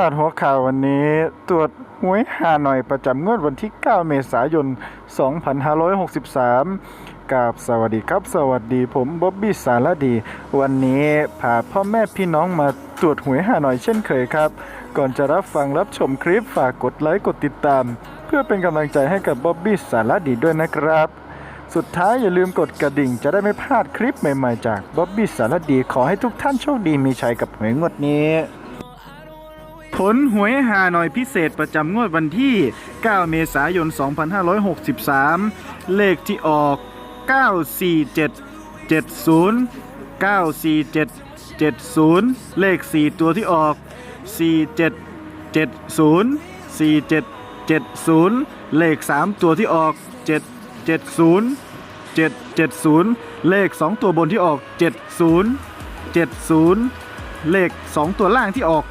าดหัวข่าววันนี้ตรวจหวยฮานอยประจำงวดวันที่ 9 เมษายน 2563 กับสวัสดีครับ สวัสดีผมบ๊อบบี้สารดี วันนี้พาพ่อแม่พี่น้องมาตรวจหวยฮานอยเช่นเคยครับ ก่อนจะรับฟังรับชมคลิปฝากกดไลค์กดติดตาม เพื่อเป็นกำลังใจให้กับบ๊อบบี้สารดีด้วยนะครับ สุดท้ายอย่าลืมกดกระดิ่งจะได้ไม่พลาดคลิปใหม่ๆ จากบ๊อบบี้สารดี ขอให้ทุกท่านโชคดีมีชัยกับหวยงวดนี้ ผลหวยฮานอยพิเศษประจำงวดวันที่ 9 เมษายน 2563 เลขที่ออก 94770 94770 เลข 4 ตัวที่ออก 4770 4770 เลข 3 ตัวที่ออก 770 770 เลข 2 ตัวบนที่ออก 70 70 เลข 2 ตัวล่างที่ออก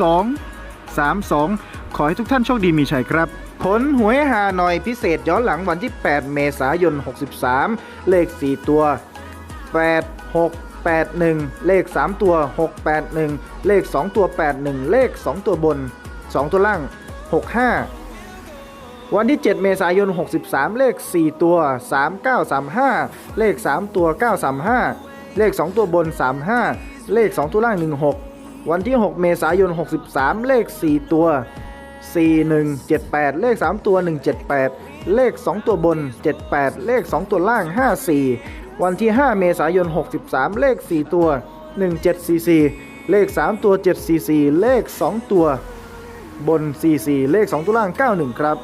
32 32 ขอให้ทุกท่านโชคดีมีชัยครับ ผลหวยฮานอยพิเศษย้อนหลังวันที่ 8 เมษายน 63 เลข 4 ตัว 8 6 81 เลข 3 ตัว 681 เลข 2 ตัว 81 เลข 2 ตัวบน 2 ตัวล่าง 65 วันที่ 7 เมษายน 63 เลข 4 ตัว 3935 เลข 3 ตัว 935 เลข 2 ตัวบน 35 เลข 2 ตัวล่าง 16 วันที่ 6 เมษายน 63 เลข 4 ตัว 4178 เลข 3 ตัว 178 เลข 2 ตัวบน 78 เลข 2 ตัวล่าง 54 วันที่ 5 เมษายน 63 เลข 4 ตัว 1744 เลข 3 ตัว 744 เลข 2 ตัวบน 44 เลข 2 ตัวล่าง 91 ครับ